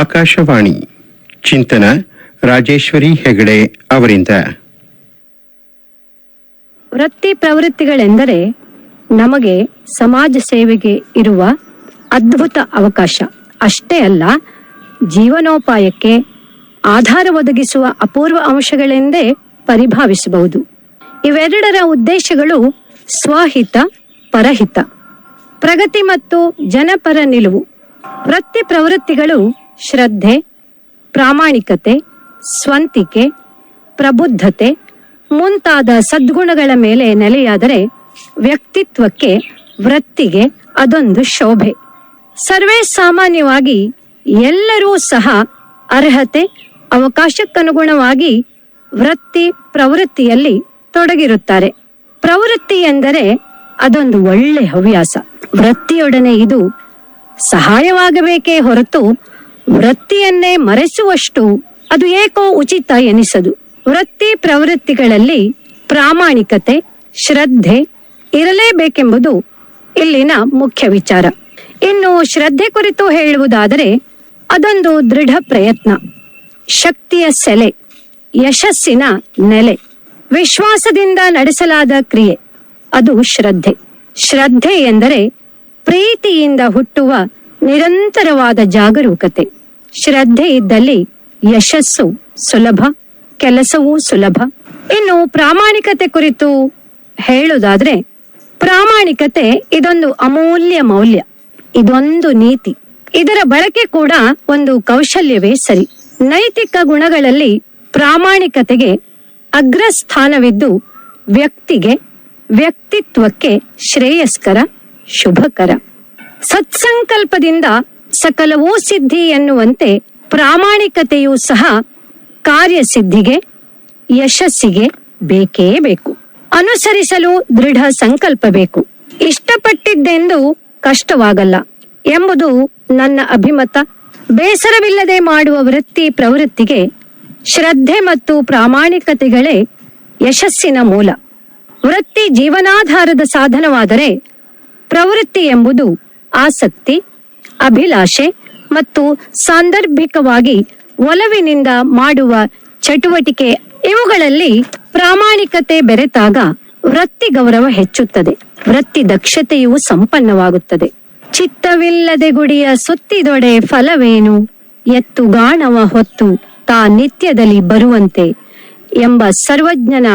ಆಕಾಶವಾಣಿ. ಚಿಂತನ ರಾಜೇಶ್ವರಿ ಹೆಗಡೆ ಅವರಿಂದ. ವೃತ್ತಿ ಪ್ರವೃತ್ತಿಗಳೆಂದರೆ ನಮಗೆ ಸಮಾಜ ಸೇವೆಗೆ ಇರುವ ಅದ್ಭುತ ಅವಕಾಶ. ಅಷ್ಟೇ ಅಲ್ಲ, ಜೀವನೋಪಾಯಕ್ಕೆ ಆಧಾರ ಒದಗಿಸುವ ಅಪೂರ್ವ ಅಂಶಗಳೆಂದೇ ಪರಿಭಾವಿಸಬಹುದು. ಇವೆರಡರ ಉದ್ದೇಶಗಳು ಸ್ವಹಿತ, ಪರಹಿತ. ಪ್ರಗತಿ ಮತ್ತು ಜನಪರ ನಿಲುವು. ವೃತ್ತಿ ಪ್ರವೃತ್ತಿಗಳು ಶ್ರದ್ಧೆ, ಪ್ರಾಮಾಣಿಕತೆ, ಸ್ವಂತಿಕೆ, ಪ್ರಬುದ್ಧತೆ ಮುಂತಾದ ಸದ್ಗುಣಗಳ ಮೇಲೆ ನೆಲೆಯಾದರೆ ವ್ಯಕ್ತಿತ್ವಕ್ಕೆ ವೃತ್ತಿಗೆ ಅದೊಂದು ಶೋಭೆ. ಸರ್ವೇ ಸಾಮಾನ್ಯವಾಗಿ ಎಲ್ಲರೂ ಸಹ ಅರ್ಹತೆ, ಅವಕಾಶಕ್ಕನುಗುಣವಾಗಿ ವೃತ್ತಿ, ಪ್ರವೃತ್ತಿಯಲ್ಲಿ ತೊಡಗಿರುತ್ತಾರೆ. ಪ್ರವೃತ್ತಿ ಎಂದರೆ ಅದೊಂದು ಒಳ್ಳೆ ಹವ್ಯಾಸ. ವೃತ್ತಿಯೊಡನೆ ಇದು ಸಹಾಯವಾಗಬೇಕೇ ಹೊರತು ವೃತ್ತಿಯನ್ನೇ ಮರೆಸುವಷ್ಟು ಅದು ಏಕೋ ಉಚಿತ ಎನಿಸದು. ವೃತ್ತಿ ಪ್ರವೃತ್ತಿಗಳಲ್ಲಿ ಪ್ರಾಮಾಣಿಕತೆ, ಶ್ರದ್ಧೆ ಇರಲೇಬೇಕೆಂಬುದು ಇಲ್ಲಿನ ಮುಖ್ಯ ವಿಚಾರ. ಇನ್ನು ಶ್ರದ್ಧೆ ಕುರಿತು ಹೇಳುವುದಾದರೆ ಅದೊಂದು ದೃಢ ಪ್ರಯತ್ನ. ಶಕ್ತಿಯ ಸೆಲೆ, ಯಶಸ್ಸಿನ ನೆಲೆ. ವಿಶ್ವಾಸದಿಂದ ನಡೆಸಲಾದ ಕ್ರಿಯೆ, ಅದು ಶ್ರದ್ಧೆ. ಶ್ರದ್ಧೆ ಎಂದರೆ ಪ್ರೀತಿಯಿಂದ ಹುಟ್ಟುವ ನಿರಂತರವಾದ ಜಾಗರೂಕತೆ. ಶ್ರದ್ಧೆ ಇದ್ದಲ್ಲಿ ಯಶಸ್ಸು ಸುಲಭ, ಕೆಲಸವೂ ಸುಲಭ. ಇನ್ನು ಪ್ರಾಮಾಣಿಕತೆ ಕುರಿತು ಹೇಳುವುದಾದ್ರೆ, ಪ್ರಾಮಾಣಿಕತೆ ಇದೊಂದು ಅಮೂಲ್ಯ ಮೌಲ್ಯ, ಇದೊಂದು ನೀತಿ. ಇದರ ಬಳಕೆ ಕೂಡ ಒಂದು ಕೌಶಲ್ಯವೇ ಸರಿ. ನೈತಿಕ ಗುಣಗಳಲ್ಲಿ ಪ್ರಾಮಾಣಿಕತೆಗೆ ಅಗ್ರಸ್ಥಾನವಿದ್ದು ವ್ಯಕ್ತಿಗೆ ವ್ಯಕ್ತಿತ್ವಕ್ಕೆ ಶ್ರೇಯಸ್ಕರ, ಶುಭಕರ. ಸತ್ಸಂಕಲ್ಪದಿಂದ ಸಕಲವೂ ಸಿದ್ಧಿ ಎನ್ನುವಂತೆ ಪ್ರಾಮಾಣಿಕತೆಯೂ ಸಹ ಕಾರ್ಯಸಿದ್ಧಿಗೆ, ಯಶಸ್ಸಿಗೆ ಬೇಕೇ ಬೇಕು. ಅನುಸರಿಸಲು ದೃಢ ಸಂಕಲ್ಪ ಬೇಕು. ಇಷ್ಟಪಟ್ಟಿದ್ದೆಂದು ಕಷ್ಟವಾಗಲ್ಲ ಎಂಬುದು ನನ್ನ ಅಭಿಮತ. ಬೇಸರವಿಲ್ಲದೆ ಮಾಡುವ ವೃತ್ತಿ ಪ್ರವೃತ್ತಿಗೆ ಶ್ರದ್ಧೆ ಮತ್ತು ಪ್ರಾಮಾಣಿಕತೆಗಳೇ ಯಶಸ್ಸಿನ ಮೂಲ. ವೃತ್ತಿ ಜೀವನಾಧಾರದ ಸಾಧನವಾದರೆ ಪ್ರವೃತ್ತಿ ಎಂಬುದು ಆಸಕ್ತಿ ಅಭಿಲಾಷೆ ಮತ್ತು ಸಾಂದರ್ಭಿಕವಾಗಿ ಒಲವಿನಿಂದ ಮಾಡುವ ಚಟುವಟಿಕೆ ಇವುಗಳಲ್ಲಿ ಪ್ರಾಮಾಣಿಕತೆ ಬೆರೆತಾಗ ವೃತ್ತಿ ಗೌರವ ಹೆಚ್ಚುತ್ತದೆ. ವೃತ್ತಿ ದಕ್ಷತೆಯು ಸಂಪನ್ನವಾಗುತ್ತದೆ. ಚಿತ್ತವಿಲ್ಲದೆ ಗುಡಿಯ ಸುತ್ತಿದೊಡೆ ಫಲವೇನು? ಎತ್ತುಗಾಣವ ಹೊತ್ತು ತಾ ನಿತ್ಯದಲ್ಲಿ ಬರುವಂತೆ ಎಂಬ ಸರ್ವಜ್ಞನ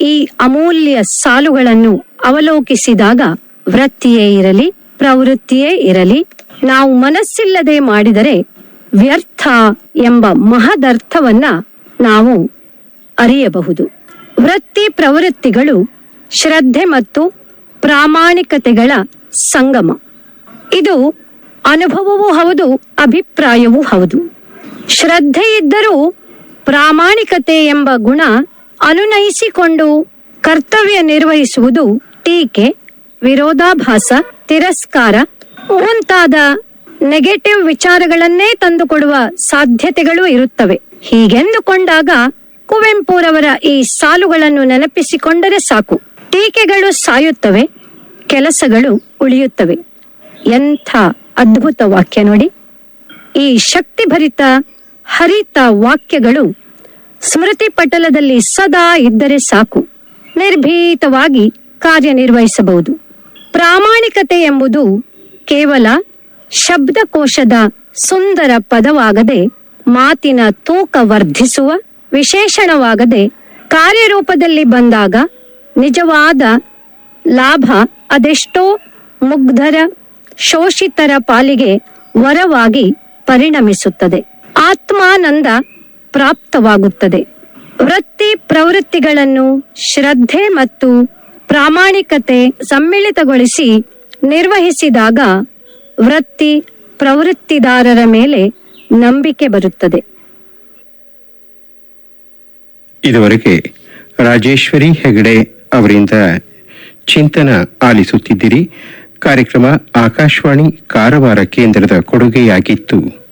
ಈ ಅಮೂಲ್ಯ ಸಾಲುಗಳನ್ನು ಅವಲೋಕಿಸಿದಾಗ ವೃತ್ತಿಯೇ ಇರಲಿ, ಪ್ರವೃತ್ತಿಯೇ ಇರಲಿ ನಾವು ಮನಸ್ಸಿಲ್ಲದೆ ಮಾಡಿದರೆ ವ್ಯರ್ಥ ಎಂಬ ಮಹದರ್ಥವನ್ನ ನಾವು ಅರಿಯಬಹುದು. ವೃತ್ತಿ ಪ್ರವೃತ್ತಿಗಳು ಶ್ರದ್ಧೆ ಮತ್ತು ಪ್ರಾಮಾಣಿಕತೆಗಳ ಸಂಗಮ. ಇದು ಅನುಭವವೂ ಹೌದು, ಅಭಿಪ್ರಾಯವೂ ಹೌದು. ಶ್ರದ್ಧೆ ಇದ್ದರೂ ಪ್ರಾಮಾಣಿಕತೆ ಎಂಬ ಗುಣ ಅನುನಯಿಸಿಕೊಂಡು ಕರ್ತವ್ಯ ನಿರ್ವಹಿಸುವುದು ಟೀಕೆ, ವಿರೋಧಾಭಾಸ, ತಿರಸ್ಕಾರ ಮುಂತಾದ ನೆಗೆಟಿವ್ ವಿಚಾರಗಳನ್ನೇ ತಂದುಕೊಡುವ ಸಾಧ್ಯತೆಗಳು ಇರುತ್ತವೆ. ಹೀಗೆಂದುಕೊಂಡಾಗ ಕುವೆಂಪುರವರ ಈ ಸಾಲುಗಳನ್ನು ನೆನಪಿಸಿಕೊಂಡರೆ ಸಾಕು. ಟೀಕೆಗಳು ಸಾಯುತ್ತವೆ, ಕೆಲಸಗಳು ಉಳಿಯುತ್ತವೆ. ಎಂಥ ಅದ್ಭುತ ವಾಕ್ಯ ನೋಡಿ. ಈ ಶಕ್ತಿಭರಿತ ಹರಿತ ವಾಕ್ಯಗಳು ಸ್ಮೃತಿ ಪಟಲದಲ್ಲಿ ಸದಾ ಇದ್ದರೆ ಸಾಕು. ನಿರ್ಭೀತವಾಗಿ ಕಾರ್ಯನಿರ್ವಹಿಸಬಹುದು. ಪ್ರಾಮಾಣಿಕತೆ ಎಂಬುದು ಕೇವಲ ಶಬ್ದಕೋಶದ ಸುಂದರ ಪದವಾಗದೆ ಮಾತಿನ ತೂಕ ವರ್ಧಿಸುವ ವಿಶೇಷಣವಾಗದೆ ಕಾರ್ಯರೂಪದಲ್ಲಿ ಬಂದಾಗ ನಿಜವಾದ ಲಾಭ ಅದೆಷ್ಟೋ ಮುಗ್ಧರ ಶೋಷಿತರ ಪಾಲಿಗೆ ವರವಾಗಿ ಪರಿಣಮಿಸುತ್ತದೆ. ಆತ್ಮಾನಂದ ಪ್ರಾಪ್ತವಾಗುತ್ತದೆ. ವೃತ್ತಿ ಪ್ರವೃತ್ತಿಗಳನ್ನು ಶ್ರದ್ಧೆ ಮತ್ತು ಪ್ರಾಮಾಣಿಕತೆ ಸಮ್ಮಿಳಿತಗೊಳಿಸಿ ನಿರ್ವಹಿಸಿದಾಗ ವೃತ್ತಿ ಪ್ರವೃತ್ತಿದಾರರ ಮೇಲೆ ನಂಬಿಕೆ ಬರುತ್ತದೆ. ಇದುವರೆಗೆ ರಾಜೇಶ್ವರಿ ಹೆಗಡೆ ಅವರಿಂದ ಚಿಂತನ ಆಲಿಸುತ್ತಿದ್ದಿರಿ. ಕಾರ್ಯಕ್ರಮ ಆಕಾಶವಾಣಿ ಕಾರವಾರ ಕೇಂದ್ರದ ಕೊಡುಗೆಯಾಗಿತ್ತು.